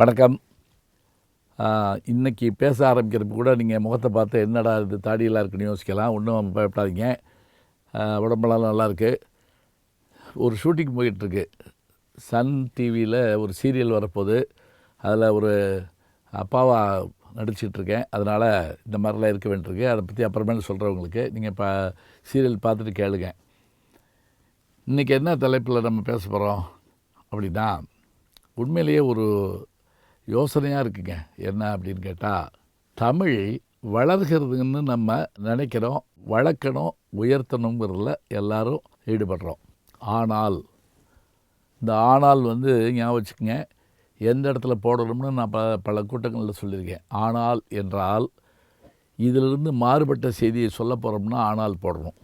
வணக்கம். இன்றைக்கி பேச ஆரம்பிக்கிறப்ப கூட நீங்கள் முகத்தை பார்த்து என்னடா இது தாடியெல்லாம் இருக்குன்னு யோசிக்கலாம். ஒன்றும் பயப்படாதீங்க. உடம்பெல்லாம் நல்லாயிருக்கு ஒரு ஷூட்டிங் போயிட்டுருக்கு. சன் டிவியில் ஒரு சீரியல் வரப்போகுது. அதில் ஒரு அப்பாவா நடிச்சிட்ருக்கேன். அதனால் இந்த மாதிரிலாம் இருக்க வேண்டியிருக்கு. அதை பற்றி அப்புறமேல சொல்கிறவங்களுக்கு நீங்கள் இப்போ சீரியல் பார்த்துட்டு கேளுங்க. இன்றைக்கி என்ன தலைப்பில் நம்ம பேச போகிறோம் அப்படின்னா உண்மையிலேயே ஒரு யோசனையாக இருக்குங்க. என்ன அப்படின்னு கேட்டால் தமிழ் வளர்கிறதுன்னு நம்ம நினைக்கிறோம் வளர்க்கணும் உயர்த்தணுங்கிறதுல எல்லாரும் ஈடுபடுறோம். ஆனால் இந்த ஆனால் வந்து ஞாபகம் வச்சுக்கோங்க எந்த இடத்துல போடணும்னு நான் ப பல கூட்டங்களில் சொல்லியிருக்கேன். ஆனால் என்றால் இதிலிருந்து மாறுபட்ட செய்தியை சொல்ல போகிறோம்னா ஆனால் போடணும்.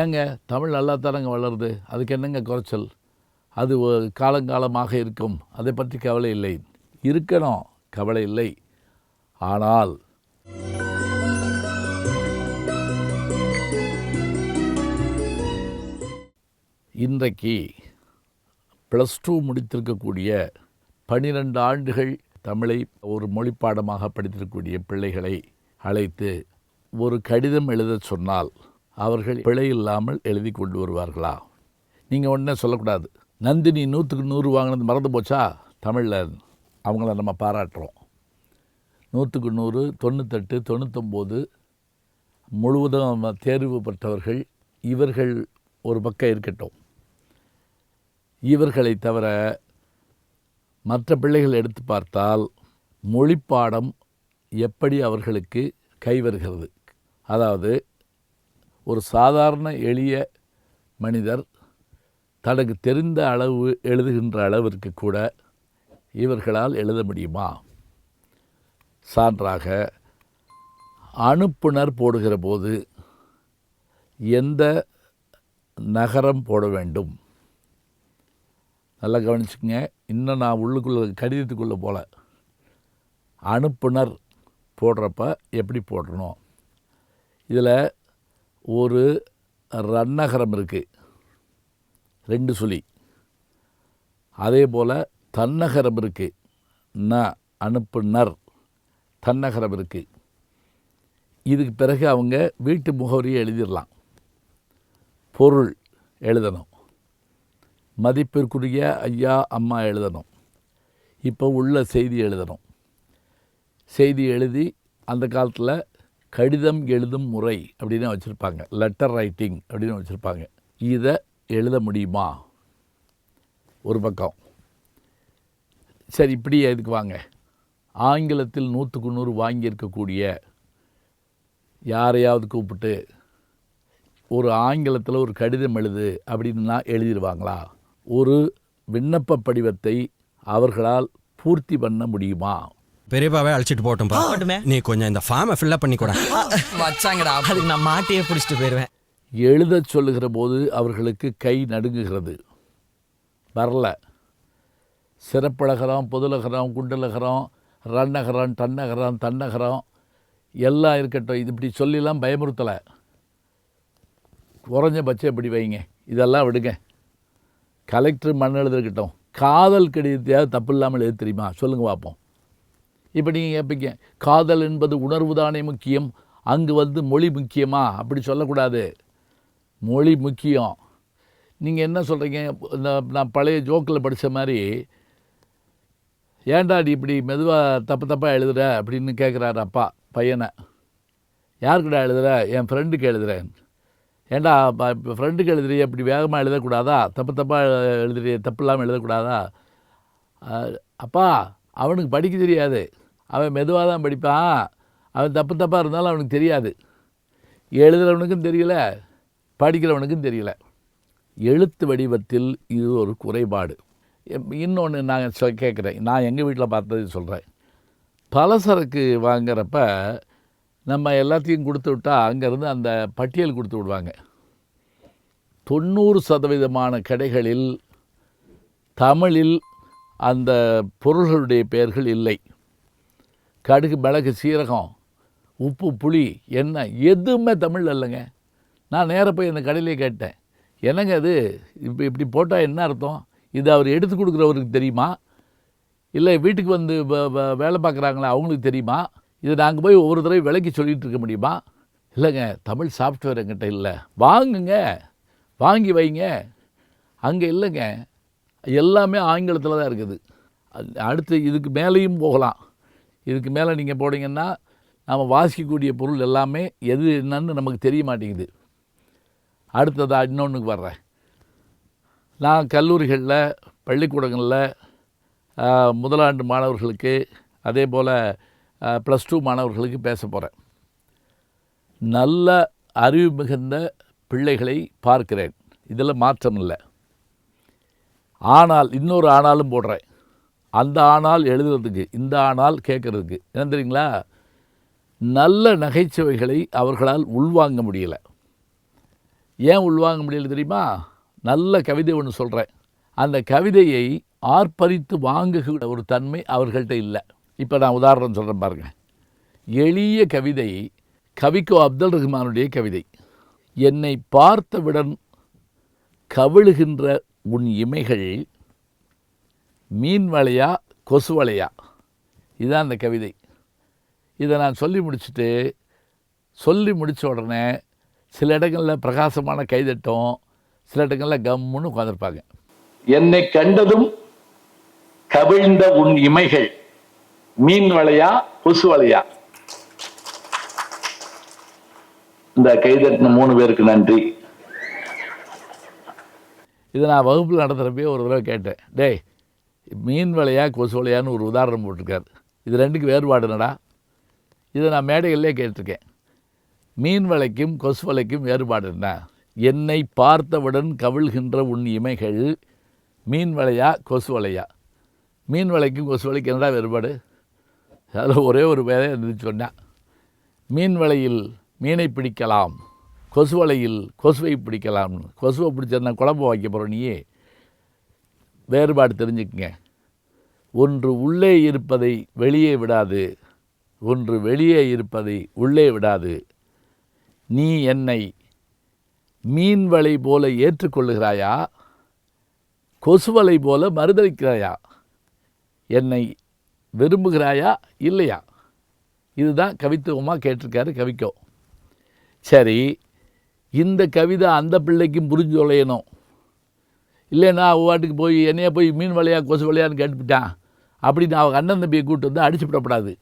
ஏங்க தமிழ் நல்லா தானங்க வளருது? அதுக்கு என்னங்க குறைச்சல்? அது காலங்காலமாக இருக்கும். அதை பற்றி கவலை இல்லை. இருக்கணும். கவலை இல்லை. ஆனால் இன்றைக்கு ப்ளஸ் டூ முடித்திருக்கக்கூடிய பனிரெண்டு ஆண்டுகள் தமிழை ஒரு மொழிப்பாடமாக படித்திருக்கக்கூடிய பிள்ளைகளை அழைத்து ஒரு கடிதம் எழுதச் சொன்னால் அவர்கள் பிழை இல்லாமல் எழுதி கொண்டு வருவார்களா? நீங்கள் ஒன்றே சொல்லக்கூடாது. நந்தினி நூற்றுக்கு நூறு வாங்கினது மறந்து போச்சா? தமிழில் அவங்கள நம்ம பாராட்டுறோம். நூற்றுக்கு நூறு தொண்ணூத்தெட்டு தொண்ணூத்தொம்போது முழுவதும் தேர்வு பெற்றவர்கள் இவர்கள் ஒரு பக்கம் இருக்கட்டும். இவர்களை தவிர மற்ற பிள்ளைகள் எடுத்து பார்த்தால் மொழிப்பாடம் எப்படி அவர்களுக்கு கைவருகிறது அதாவது ஒரு சாதாரண எளிய மனிதர் தனக்கு தெரிந்த அளவு எழுதுகின்ற அளவிற்கு கூட இவர்களால் எழுத முடியுமா? சான்றாக அனுப்புனர் போடுகிற போது எந்த நகரம் போட வேண்டும்? நல்லா கவனிச்சுக்கங்க. இன்னும் நான் உள்ளுக்குள்ளே கடிதத்துக்குள்ளே போல. அனுப்புனர் போடுறப்ப எப்படி போடணும்? இதில் ஒரு ரன்னகரம் இருக்குது ரெண்டு சுழி. அதே போல் தன்னகரம் இருக்குது ந அனுப்புனர். தன்னகரம் இருக்குது இதுக்கு பிறகு அவங்க வீட்டு முகவரியை எழுதிடலாம். பொருள் எழுதணும். மதிப்பிற்குரிய ஐயா அம்மா எழுதணும். இப்போ உள்ள செய்தி எழுதணும். செய்தி எழுதி அந்த காலத்தில் கடிதம் எழுதும் முறை அப்படின்னு வச்சுருப்பாங்க. லெட்டர் ரைட்டிங் அப்படின்னு வச்சுருப்பாங்க. இதை எழுத முடியுமா? ஒரு பக்கம். சரி இப்படி எதுக்கு வாங்க. ஆங்கிலத்தில் நூற்றுக்கு நூறு வாங்கியிருக்கக்கூடிய யாரையாவது கூப்பிட்டு ஒரு ஆங்கிலத்தில் ஒரு கடிதம் எழுது அப்படின்னா எழுதிடுவாங்களா? ஒரு விண்ணப்ப படிவத்தை அவர்களால் பூர்த்தி பண்ண முடியுமா? பெரியப்பாவே அழைச்சிட்டு போட்டுமே. நீ கொஞ்சம் இந்த ஃபார்மை ஃபில்அப் பண்ணி கூட வச்சாங்கடா. அதுக்கு நான் மாட்டியே பிடிச்சிட்டு போயிடுவேன் எழுதச் சொல்லுகிற போது அவர்களுக்கு கை நடுங்குகிறது. வரல. சிறப்பழகரம் பொதுலகரம் குண்டலகரம் ரன்னகரம் டன்னகரம் தன்னகரம் எல்லாம் இருக்கட்டும். இது இப்படி சொல்லிலாம் பயமுறுத்தலை. குறைஞ்சபட்சம் இப்படி வைங்க. இதெல்லாம் விடுங்க. கலெக்டர் மண் எழுதிருக்கட்டும். காதல் கடிதத்தையாவது தப்பு இல்லாமல் எழுத தெரியுமா? சொல்லுங்கள் பார்ப்போம் இப்போ நீங்கள் கேட்பீங்க காதல் என்பது உணர்வு தானே முக்கியம்? அங்கு வந்து மொழி முக்கியமா? அப்படி சொல்லக்கூடாது. மொழி முக்கியம். நீங்கள் என்ன சொல்கிறீங்க இந்த நான் பழைய ஜோக்கில் படித்த மாதிரி ஏன்டா நீ இப்படி மெதுவாக தப்பு தப்பாக எழுதுற? அப்படின்னு கேட்குறாரு அப்பா பையனை. யாருக்கிட்ட எழுதுற? என் ஃப்ரெண்டுக்கு எழுதுறேன். ஏண்டா இப்போ ஃப்ரெண்டுக்கு எழுதுறிய? இப்படி வேகமாக எழுதக்கூடாதா? தப்பு தப்பாக எழுதுறிய? தப்பு இல்லாமல் எழுதக்கூடாதா? அப்பா அவனுக்கு படிக்க தெரியாது. அவன் மெதுவாக தான் படிப்பான். அவன் தப்பு தப்பாக இருந்தாலும் அவனுக்கு தெரியாது. எழுதுகிறவனுக்கும் தெரியல. படிக்கிறவனுக்கும் தெரியல. எழுத்து வடிவத்தில் இது ஒரு குறைபாடு. இன்னொன்று நான் சொ கேட்குறேன். நான் எங்கள் வீட்டில் பார்த்தது சொல்கிறேன் பலசரக்கு வாங்குறப்ப நம்ம எல்லாத்தையும் கொடுத்து விட்டா அங்கேருந்து அந்த பட்டியல் கொடுத்து விடுவாங்க. தொண்ணூறு சதவீதமான கடைகளில் தமிழில் அந்த பொருள்களுடைய பெயர்கள் இல்லை. கடுகு மிளகு சீரகம் உப்பு புளி என்ன எதுவுமே தமிழ் இல்லைங்க. நான் நேராக போய் அந்த கடையிலே கேட்டேன். என்னங்க அது? இப்போ இப்படி போட்டால் என்ன அர்த்தம்? இது அவர் எடுத்து கொடுக்குறவருக்கு தெரியுமா? இல்லை வீட்டுக்கு வந்து வ- வேலை பார்க்குறாங்களா? அவங்களுக்கு தெரியுமா? இதை நாங்கள் போய் ஒவ்வொரு தடவை விலைக்கு சொல்லிகிட்டு இருக்க முடியுமா? இல்லைங்க தமிழ் சாஃப்ட்வேர் எங்கிட்ட இல்லை. வாங்குங்க. வாங்கி வைங்க. அங்கே இல்லைங்க. எல்லாமே ஆங்கிலத்தில் தான் இருக்குது. அடுத்து இதுக்கு மேலேயும் போகலாம். இதுக்கு மேலே நீங்கள் போனீங்கன்னா நாம் வாசிக்கக்கூடிய பொருள் எல்லாமே எது என்னன்னு நமக்கு தெரிய மாட்டேங்குது. அடுத்ததாக இன்னொன்றுக்கு வர்றேன். நான் கல்லூரிகளில் பள்ளிக்கூடங்களில் முதலாண்டு மாணவர்களுக்கு அதே போல் ப்ளஸ் டூ மாணவர்களுக்கு பேச போகிறேன் நல்ல அறிவு மிகுந்த பிள்ளைகளை பார்க்கிறேன். இதில் மாற்றம் இல்லை. ஆனால் இன்னொரு ஆனாலும் போடுறேன். அந்த ஆனால் எழுதுறதுக்கு இந்த ஆணால் கேட்குறதுக்கு என்ன தெரியுங்களா? நல்ல நகைச்சுவைகளை அவர்களால் உள்வாங்க முடியலை. ஏன் உள்வாங்க முடியல தெரியுமா? நல்ல கவிதை ஒன்று சொல்கிறேன் அந்த கவிதையை ஆர்ப்பரித்து வாங்குகிற ஒரு தன்மை அவர்கள்ட்ட இல்லை. இப்போ நான் உதாரணம் சொல்கிறேன் பாருங்கள் எளிய கவிதை கவிக்கோ அப்துல் ரஹ்மானுடைய கவிதை. என்னை பார்த்தவுடன் கவிழுகின்ற உன் இமைகள் மீன் வலையா கொசு வலையா? இதுதான் அந்த கவிதை. இதை நான் சொல்லி முடிச்சுட்டு சொல்லி முடித்த உடனே சில இடங்களில் பிரகாசமான கைதட்டம் சில இடங்களில் கம்முன்னு உட்காந்துருப்பாங்க என்னை கண்டதும் கவிழ்ந்த உன் இமைகள் மீன் வலையா கொசு வலையா? இந்த கைதட்டின மூணு பேருக்கு நன்றி. இதை நான் வகுப்பில் நடத்துகிறப்பே ஒரு தடவை கேட்டேன். டேய் மீன் வலையா கொசு வலையான்னு ஒரு உதாரணம் போட்டிருக்காரு. இது ரெண்டுக்கு வேறுபாடு என்னடா? இதை நான் மேடைகளிலே கேட்டிருக்கேன். மீன் வலைக்கும் கொசு வலைக்கும் வேறுபாடு என்ன? என்னை பார்த்தவுடன் கவிழ்கின்ற உன் இமைகள் மீன் வலையா கொசு வலையா மீன் வலைக்கும் கொசு வலைக்கும் என்னடா வேறுபாடு? அதில் ஒரே ஒரு வேலை இருந்துச்சு சொன்னேன் மீன் வலையில் மீனை பிடிக்கலாம் கொசு வலையில் கொசுவை பிடிக்கலாம்னு கொசுவை பிடிச்சிருந்தா குழம்பு வைக்க போகிற நீயே. வேறுபாடு தெரிஞ்சுக்குங்க. ஒன்று உள்ளே இருப்பதை வெளியே விடாது ஒன்று வெளியே இருப்பதை உள்ளே விடாது. நீ என்னை மீன் வலை போல ஏற்றுக்கொள்ளுகிறாயா? கொசுவலை போல மறுதளிக்கிறாயா? என்னை விரும்புகிறாயா? இல்லையா? இதுதான் கவித்துவமாக கேட்டிருக்காரு கவிக்கோ. சரி இந்த கவிதை அந்த பிள்ளைக்கும் புரிஞ்சு தொலையணும். இல்லைன்னா அவள் வாட்டுக்கு போய் என்னையா போய் மீன் வலையா கொசு வலையான்னு கேட்டுவிட்டான் அப்படின்னு அவங்க அண்ணன் தம்பியை கூட்டு வந்து அடிச்சு விடப்படாது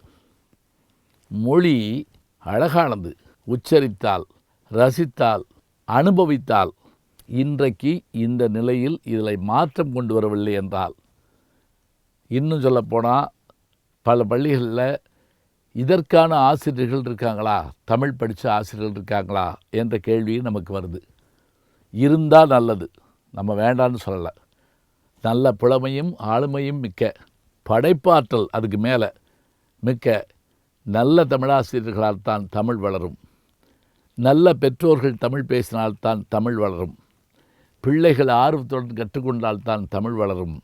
மொழி அழகானது. உச்சரித்தால் ரசித்தால் அனுபவித்தால் இன்றைக்கு இந்த நிலையில் இதில் மாற்றம் கொண்டு வரவில்லை என்றால் இன்னும் சொல்லப்போனால் பல பள்ளிகளில் இதற்கான ஆசிரியர்கள் இருக்காங்களா? தமிழ் படித்த ஆசிரியர்கள் இருக்காங்களா? என்ற கேள்வி நமக்கு வருது. இருந்தால் நல்லது. நம்ம வேண்டான்னு சொல்லலை. நல்ல புலமையும் ஆளுமையும் மிக்க படைப்பாற்றல் அதுக்கு மேலே மிக்க நல்ல தமிழாசிரியர்களால் தான் தமிழ் வளரும். நல்ல பெற்றோர்கள் தமிழ் பேசினால்தான் தமிழ் வளரும். பிள்ளைகள் ஆர்வத்துடன் கற்றுக்கொண்டால்தான் தமிழ் வளரும்.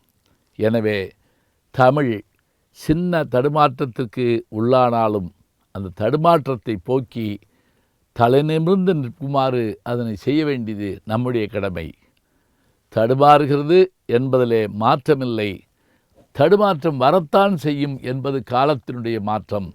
எனவே தமிழ் சின்ன தடுமாற்றத்திற்கு உள்ளானாலும் அந்த தடுமாற்றத்தை போக்கி தலைநிமிர்ந்து நிற்குமாறு அதனை செய்ய வேண்டியது நம்முடைய கடமை. தடுமாறுகிறது என்பதிலே மாற்றமில்லை. தடுமாற்றம் வரத்தான் செய்யும் என்பது காலத்தினுடைய மாற்றம்.